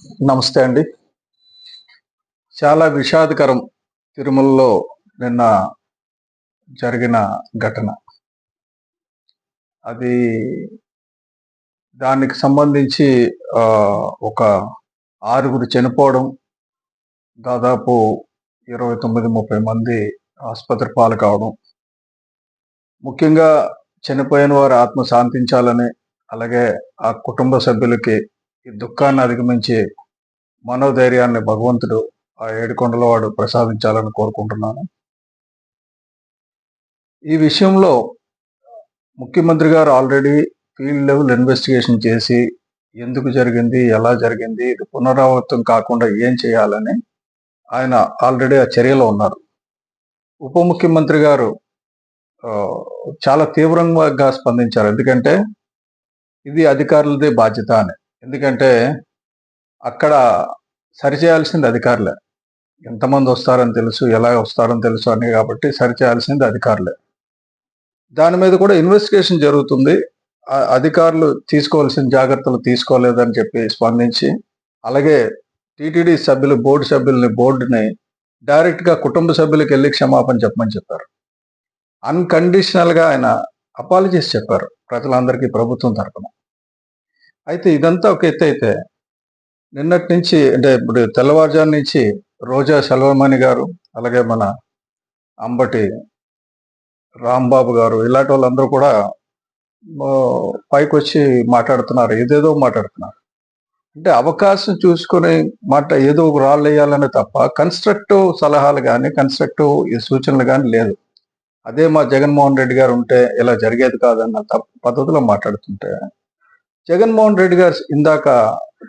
నమస్తే అండి. చాలా విషాదకరం తిరుమలలో నిన్న జరిగిన ఘటన. అది దానికి సంబంధించి ఒక ఆరుగురు చనిపోవడం దాదాపు ఇరవై తొమ్మిది ముప్పై మంది ఆసుపత్రి పాలు కావడం ముఖ్యంగా చనిపోయిన వారు ఆత్మ శాంతించాలని అలాగే ఆ కుటుంబ సభ్యులకి ఈ దుఃఖాన్ని అధిగమించే మనోధైర్యాన్ని భగవంతుడు ఆ ఏడుకొండల వాడు ప్రసాదించాలని కోరుకుంటున్నాను. ఈ విషయంలో ముఖ్యమంత్రి గారు ఆల్రెడీ ఫీల్డ్ లెవెల్ ఇన్వెస్టిగేషన్ చేసి ఎందుకు జరిగింది ఎలా జరిగింది ఇది పునరావృతం కాకుండా ఏం చేయాలని ఆయన ఆల్రెడీ ఆ చర్యలో ఉన్నారు. ఉప ముఖ్యమంత్రి గారు చాలా తీవ్రంగా స్పందించారు. ఎందుకంటే ఇది అధికారులదే బాధ్యత అని. ఎందుకంటే అక్కడ సరిచేయాల్సింది అధికారులే. ఎంతమంది వస్తారని తెలుసు ఎలా వస్తారని తెలుసు అని కాబట్టి సరిచేయాల్సింది అధికారులే. దాని మీద కూడా ఇన్వెస్టిగేషన్ జరుగుతుంది. అధికారులు తీసుకోవాల్సిన జాగ్రత్తలు తీసుకోలేదని చెప్పి స్పందించి అలాగే టీటీడీ సభ్యులు బోర్డు సభ్యుల్ని బోర్డుని డైరెక్ట్గా కుటుంబ సభ్యులకు వెళ్ళి క్షమాపణ చెప్పమని చెప్పారు. అన్కండిషనల్గా ఆయన అపాలజీస్ చెప్పారు ప్రజలందరికీ ప్రభుత్వం తరపున. అయితే ఇదంతా ఒక ఎత్తు అయితే. నిన్నటి నుంచి అంటే ఇప్పుడు తెల్లవారుజాము నుంచి రోజా సెల్వమణి గారు అలాగే మన అంబటి రాంబాబు గారు ఇలాంటి వాళ్ళందరూ కూడా పైకి వచ్చి మాట్లాడుతున్నారు. ఏదేదో మాట్లాడుతున్నారు. అంటే అవకాశం చూసుకొని మాట ఏదో ఒక రాళ్ళు తప్ప కన్స్ట్రక్టివ్ సలహాలు కానీ కన్స్ట్రక్టివ్ సూచనలు కానీ లేదు. అదే మా జగన్మోహన్ రెడ్డి గారు ఉంటే ఇలా జరిగేది కాదన్న తప్ప పద్ధతిలో మాట్లాడుతుంటే జగన్మోహన్ రెడ్డి గారు ఇందాక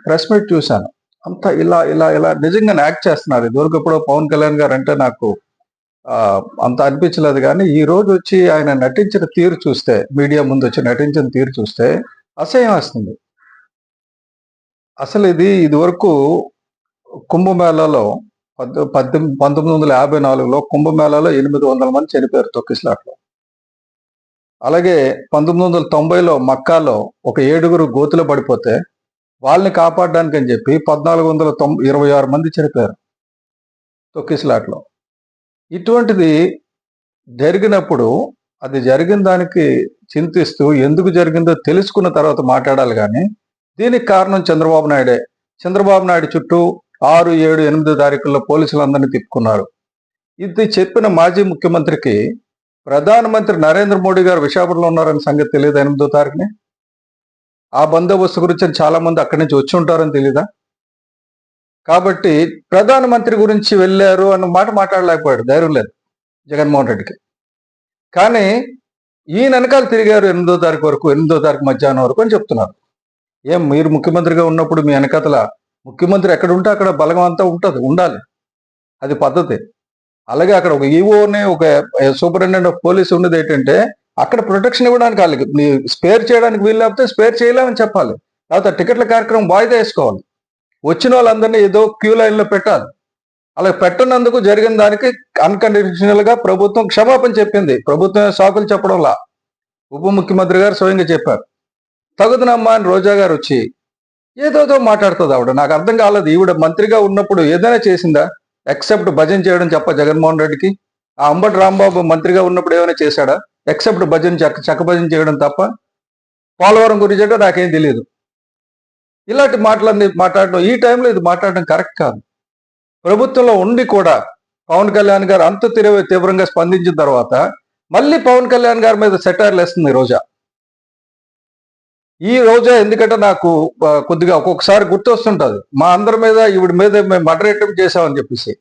ప్రెస్ మీట్ చూశాను. అంతా ఇలా ఇలా ఇలా నిజంగానే యాక్ట్ చేస్తున్నారు. ఇదివరకు ఎప్పుడో పవన్ కళ్యాణ్ గారు అంటే నాకు అంత అనిపించలేదు. కానీ ఈ రోజు వచ్చి ఆయన నటించిన తీరు చూస్తే మీడియా ముందు వచ్చి నటించిన తీరు చూస్తే అసహ్యం వస్తుంది. అసలు ఇది ఇదివరకు కుంభమేళాలో పద్ పద్దెనిమిది పంతొమ్మిది వందల యాభై నాలుగులో కుంభమేళాలో ఎనిమిది వందల మంది చనిపోయారు తొక్కిసలాట్లో అలాగే పంతొమ్మిది వందల తొంభైలో మక్కాలో ఒక ఏడుగురు గోతులో పడిపోతే వాళ్ళని కాపాడడానికి అని చెప్పి పద్నాలుగు వందల తొంభై ఇరవై ఆరు మంది చనిపోయారు తొక్కిసలాట్లో. ఇటువంటిది జరిగినప్పుడు అది జరిగిన దానికి చింతిస్తూ ఎందుకు జరిగిందో తెలుసుకున్న తర్వాత మాట్లాడాలి కానీ దీనికి కారణం చంద్రబాబు నాయుడే. చంద్రబాబు నాయుడు చుట్టూ ఆరు ఏడు ఎనిమిది తారీఖుల్లో పోలీసులందరినీ తిప్పుకున్నారు. ఇది చెప్పిన మాజీ ముఖ్యమంత్రికి ప్రధానమంత్రి నరేంద్ర మోడీ గారు విశాఖపట్నంలో ఉన్నారని సంగతి తెలియదు ఎనిమిదో తారీఖుని? ఆ బందోబస్తు గురించి చాలా మంది అక్కడి నుంచి వచ్చి ఉంటారని తెలీదా? కాబట్టి ప్రధానమంత్రి గురించి వెళ్ళారు అన్న మాట మాట్లాడలేకపోయాడు ధైర్యం లేదు జగన్మోహన్ రెడ్డికి. కానీ ఈయన వెనకాల తిరిగారు ఎనిమిదో తారీఖు వరకు ఎనిమిదో తారీఖు మధ్యాహ్నం వరకు అని చెప్తున్నారు. ఏం మీరు ముఖ్యమంత్రిగా ఉన్నప్పుడు మీ వెనకతల ముఖ్యమంత్రి ఎక్కడ ఉంటే అక్కడ బలగం అంతా ఉంటుంది ఉండాలి. అది పద్ధతి. అలాగే అక్కడ ఒక ఈఓనే ఒక సూపరింటెండెంట్ ఆఫ్ పోలీస్ ఉన్నది ఏంటంటే అక్కడ ప్రొటెక్షన్ ఇవ్వడానికి వాళ్ళకి స్పేర్ చేయడానికి వీలు లేకపోతే స్పేర్ చేయలేమని చెప్పాలి. లేకపోతే టికెట్ల కార్యక్రమం వాయిదా వేసుకోవాలి. వచ్చిన వాళ్ళందరినీ ఏదో క్యూ లైన్లో పెట్టాలి. అలా పెట్టనందుకు జరిగిన దానికి అన్కండిషనల్గా ప్రభుత్వం క్షమాపణ చెప్పింది. ప్రభుత్వం సాకులు చెప్పడంలా. ఉప ముఖ్యమంత్రి గారు స్వయంగా చెప్పారు. తగుదనమ్మా అని రోజా గారు వచ్చి ఏదోదో మాట్లాడుతుంది ఆవిడ. నాకు అర్థం కాలేదు. ఈవిడ మంత్రిగా ఉన్నప్పుడు ఏదైనా చేసిందా? ఎక్సెప్ట్ భజన చేయడం చెప్ప జగన్మోహన్ రెడ్డికి. ఆ అంబటి రాంబాబు మంత్రిగా ఉన్నప్పుడు ఏమైనా చేశాడా? ఎక్సెప్ట్ భజన చక్క చక్క భజన చేయడం తప్ప పోలవరం గురించి అంటే నాకేం తెలియదు ఇలాంటి మాటలన్నీ మాట్లాడడం ఈ టైంలో ఇది మాట్లాడడం కరెక్ట్ కాదు. ప్రభుత్వంలో ఉండి కూడా పవన్ కళ్యాణ్ గారు అంత తీవ్రంగా స్పందించిన తర్వాత మళ్ళీ పవన్ కళ్యాణ్ గారి మీద సెటైర్లు వేస్తుంది ఈ రోజా. ఈ రోజా ఎందుకంటే నాకు కొద్దిగా ఒక్కొక్కసారి గుర్తొస్తుంటది. మా అందరి మీద ఈవిడ మీద మేము మర్డర్ అటెంప్ట్ చేశామని చెప్పేసి.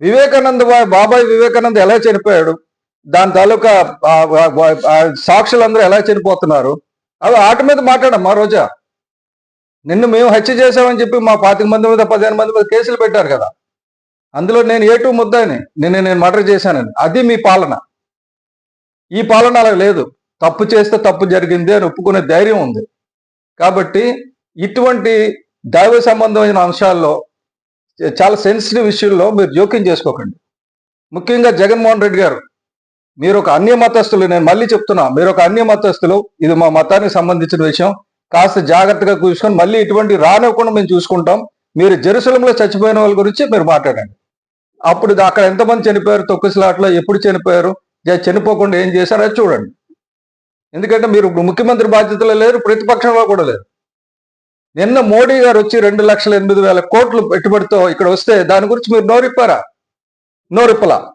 వివేకానంద బాబాయ్ వివేకానంద ఎలా చనిపోయాడు? దాని తాలూకా సాక్షులందరూ ఎలా చనిపోతున్నారు? అవి ఆట మీద మాట్లాడం మా రోజా. నిన్ను మేము హత్య చేశామని చెప్పి మా పాతిక మంది మీద పదిహేను మంది మీద కేసులు పెట్టారు కదా. అందులో నేను ఏ టూ ముద్దాని నిన్ను నేను మర్డర్ చేశానని. అది మీ పాలన. ఈ పాలన అలా లేదు. తప్పు చేస్తే తప్పు జరిగింది అని ఒప్పుకునే ధైర్యం ఉంది. కాబట్టి ఇటువంటి దైవ సంబంధమైన అంశాల్లో చాలా సెన్సిటివ్ విషయంలో మీరు జోక్యం చేసుకోకండి. ముఖ్యంగా జగన్మోహన్ రెడ్డి గారు మీరు ఒక అన్య మతస్థులు నేను మళ్ళీ చెప్తున్నా మీరు ఒక అన్య మతస్థులు ఇది మా మతానికి సంబంధించిన విషయం కాస్త జాగ్రత్తగా చూసుకొని మళ్ళీ ఇటువంటి రానివ్వకుండా మేము చూసుకుంటాం. మీరు జెరూసలంలో చచ్చిపోయిన వాళ్ళ గురించి మీరు మాట్లాడండి. అప్పుడు అక్కడ ఎంతమంది చనిపోయారు తొక్కిసలాట్లో ఎప్పుడు చనిపోయారు జ- చనిపోకుండా ఏం చేశారో అది చూడండి. ఎందుకంటే మీరు ఇప్పుడు ముఖ్యమంత్రి బాధ్యతలో లేరు ప్రతిపక్షంలో కూడా లేరు. నిన్న మోడీ గారు వచ్చి రెండు లక్షల ఎనిమిది వేల కోట్లు పెట్టుబడితో ఇక్కడ వస్తే దాని గురించి మీరు నోరిప్పారా? నోరిప్పలా?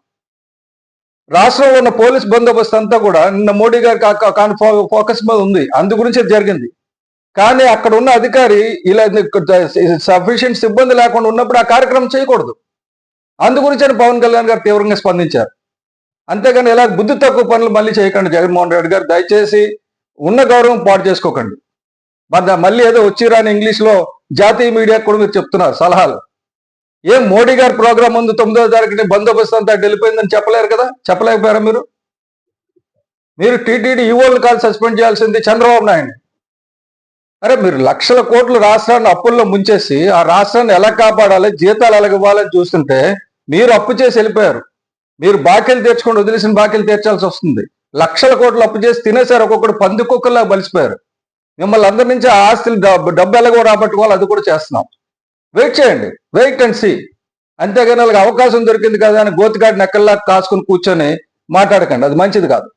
రాష్ట్రంలో ఉన్న పోలీస్ బందోబస్తు అంతా కూడా నిన్న మోడీ గారి కానీ ఫో- ఫోకస్ మీద ఉంది. అందు గురించి జరిగింది. కానీ అక్కడ ఉన్న అధికారి ఇలా సఫిషియెంట్ సిబ్బంది లేకుండా ఉన్నప్పుడు ఆ కార్యక్రమం చేయకూడదు. అందు గురించి పవన్ కళ్యాణ్ గారు తీవ్రంగా స్పందించారు. అంతేగాని ఇలా బుద్ధి తక్కువ పనులు మళ్ళీ చేయకండి జగన్మోహన్ రెడ్డి గారు. దయచేసి ఉన్న గౌరవం పాటు చేసుకోకండి. మరి దా- మళ్ళీ ఏదో వచ్చిరాని ఇంగ్లీష్లో జాతీయ మీడియాకు కూడా మీరు చెప్తున్నారు సలహాలు. ఏం మోడీ గారి ప్రోగ్రామ్ ముందు తొమ్మిదో తారీఖుని బందోబస్తు అంతా వెళ్ళిపోయిందని చెప్పలేరు కదా? చెప్పలేకపోయారా మీరు? మీరు టీటీడీ ఈవోల్ని కాదు సస్పెండ్ చేయాల్సింది చంద్రబాబు నాయుడు. అరే మీరు లక్షల కోట్లు రాష్ట్రాన్ని అప్పుల్లో ముంచేసి ఆ రాష్ట్రాన్ని ఎలా కాపాడాలి? జీతాలు ఎలా ఇవ్వాలని చూస్తుంటే మీరు అప్పు చేసి వెళ్ళిపోయారు. మీరు బాకీలు తీర్చుకొని వదిలేసిన బాకీలు తీర్చాల్సి వస్తుంది. లక్షల కోట్లు అప్పు చేసి తినేశారు ఒక్కొక్కడు పంది కుక్కల్లా బలిసిపోయారు. మిమ్మల్ని అందరి నుంచి ఆ ఆస్తులు డబ్బు డబ్బు ఎలాగో రాబట్టుకోవాలి అది కూడా చేస్తున్నాం. వెయిట్ చేయండి. వెయిట్ అండ్ సీ అంతేగాని వాళ్ళకి అవకాశం దొరికింది కదా అని గోతిగాడి నెక్కల్లా కాసుకుని కూర్చొని మాట్లాడకండి. అది మంచిది కాదు.